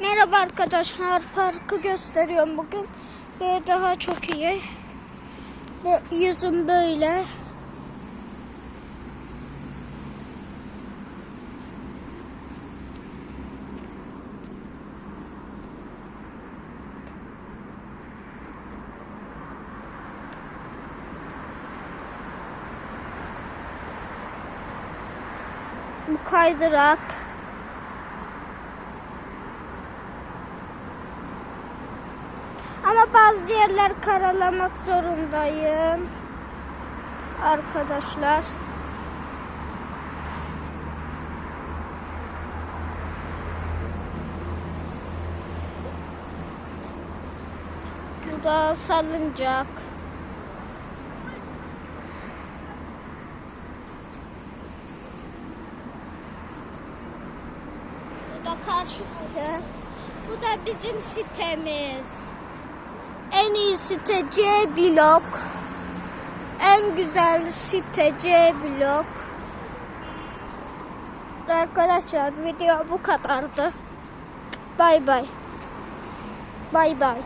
Merhaba arkadaşlar. Parkı gösteriyorum bugün. Ve daha çok iyi. Ve yüzüm böyle. Bu kaydırak. Ama bazı yerler karalamak zorundayım. Arkadaşlar. Bu da salıncak. Bu da karşı site. Bu da bizim sitemiz. En iyi site C blok. En güzel site C blok. Arkadaşlar video bu kadardı. Bay bay. Bay bay.